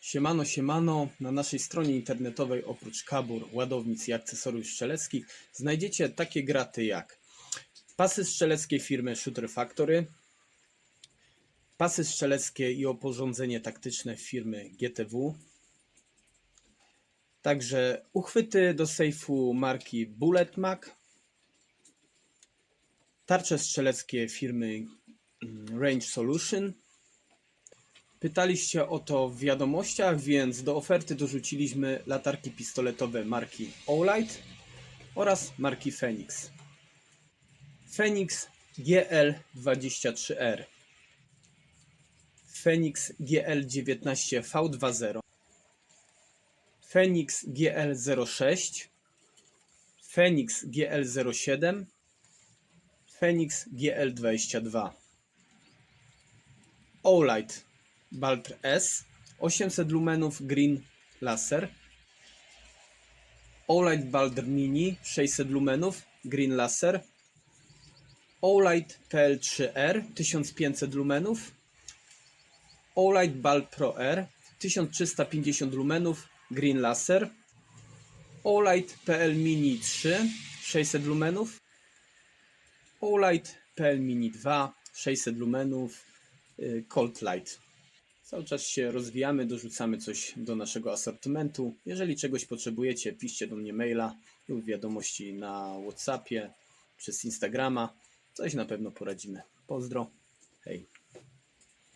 Siemano, siemano. Na naszej stronie internetowej oprócz kabur, ładownic i akcesoriów strzeleckich znajdziecie takie graty jak pasy strzeleckie firmy Shooter Factory, pasy strzeleckie i oporządzenie taktyczne firmy GTW, także uchwyty do sejfu marki Bullet Mag, tarcze strzeleckie firmy mm, Range Solution, Pytaliście o to w wiadomościach, więc do oferty dorzuciliśmy latarki pistoletowe marki Olight oraz marki Phoenix. Phoenix GL23R, Phoenix GL19 V20, Phoenix GL06, Phoenix GL07, Phoenix GL22. Olight Baltr S 800 lumenów Green Laser Olight Baltr Mini 600 lumenów Green Laser Olight PL3R 1500 lumenów Olight Bal Pro R 1350 lumenów Green Laser Olight PL Mini 3 600 lumenów Olight PL Mini 2 600 lumenów y, Cold Light Cały czas się rozwijamy, dorzucamy coś do naszego asortymentu. Jeżeli czegoś potrzebujecie, piszcie do mnie maila lub wiadomości na Whatsappie, przez Instagrama. Coś na pewno poradzimy. Pozdro.